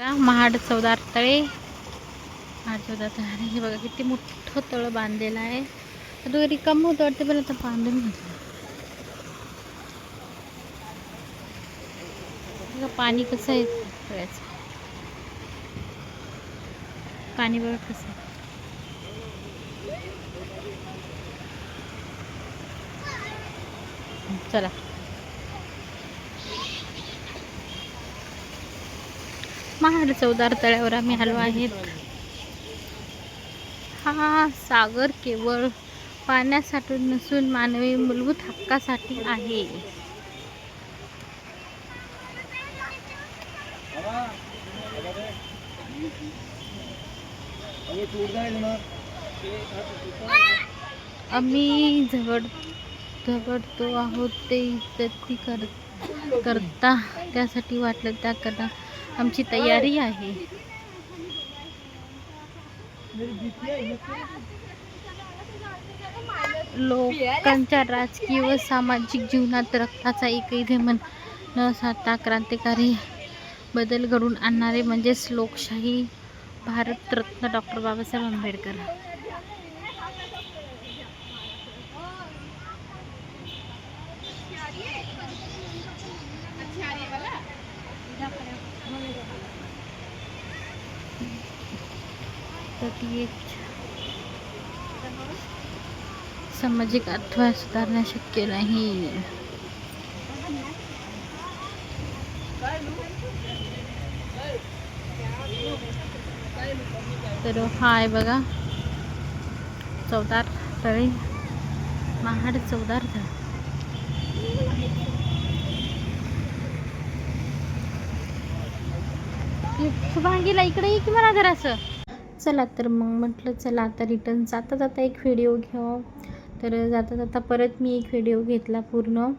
बघा, महाड चौदार तळे. महाड चौदार तळे. हे बघा किती मोठं तळ बांधलेलं आहे. आता रिकाम होतं वाटतं पण आता बांधून घेतलं. पाणी कसं आहे तळ्याचं. पाणी बघा कसं चला. महाड चौदार तळ्यावर आम्ही आलो आहेत. हा सागर केवळ पाण्यासाठी नसून मानवी मूलभूत हक्कासाठी आहे. आम्ही झगड झगडतो आहोत ते इज्जती कर करता. त्यासाठी वाटलं त्या करता आमची तयारी आहे. लोकांच्या राजकीय व सामाजिक जीवनात रक्ताचा एकही थेंब न साधता क्रांतिकारी बदल घडून आणणारे म्हणजेच लोकशाही भारतरत्न डॉक्टर बाबासाहेब आंबेडकर. तर एक सामाजिक अथवा सुधारणा शक्य नाही. तर हा आहे बघा. चौदार तळे. महाड चौदार तळे शुभांगीला इकडे ये की मला जरासं. चला तर मग म्हटलं चला आता रिटर्न जाता जाता एक व्हिडिओ घ्यावा. तर जाता जाता परत मी एक व्हिडिओ घेतला पूर्ण.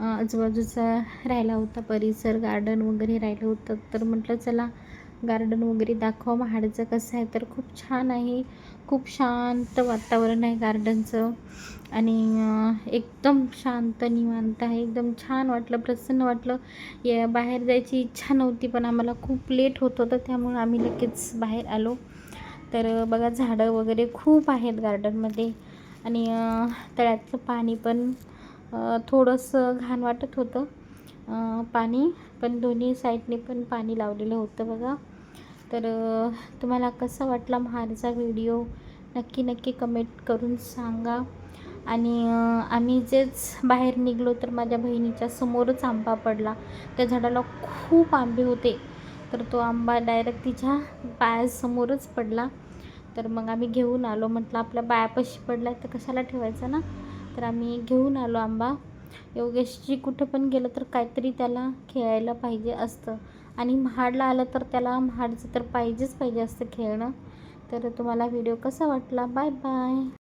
आजूबाजूचा राहिला होता परिसर गार्डन वगैरे राहिलं होतं. तर म्हटलं चला गार्डन वगैरे दाखवा. महाडचं कसं आहे तर खूप छान आहे. खूप शांत वातावरण आहे गार्डनचं आणि एकदम शांत निवांत आहे. एकदम छान वाटलं प्रसन्न वाटलं. या बाहेर जायची इच्छा नव्हती पण आम्हाला खूप लेट होत होतं. त्यामुळं आम्ही लगेच बाहेर आलो. तर बघा झाडं वगैरे खूप आहेत गार्डनमध्ये आणि तळ्यातलं पाणी पण थोडंसं घाण वाटत होतं. पाणी पण दोन्ही साईडने पण पाणी लावलेलं होतं बघा. तर तुम्हाला कसा वाटला महाडचा व्हिडिओ? नक्की नक्की कमेंट करून सांगा. आणि आम्ही जेच बाहेर निघलो तर माझ्या बहिणीच्या समोरच आंबा पडला. त्या झाडाला खूप आंबे होते. तर तो आंबा डायरेक्ट तिच्या पायासमोरच पडला. तर मग आम्ही घेऊन आलो. म्हटलं आपल्या बायापाशी पडला तर कशाला ठेवायचा ना? तर आम्ही घेऊन आलो आंबा. योगेशजी कुठं पण गेलं तर काहीतरी त्याला खेळायला पाहिजे असतं. आणि महाडला आलं तर त्याला महाडचं तर पाहिजेच पाहिजे असतं खेळणं. तर तुम्हाला व्हिडिओ कसा वाटला? Bye bye.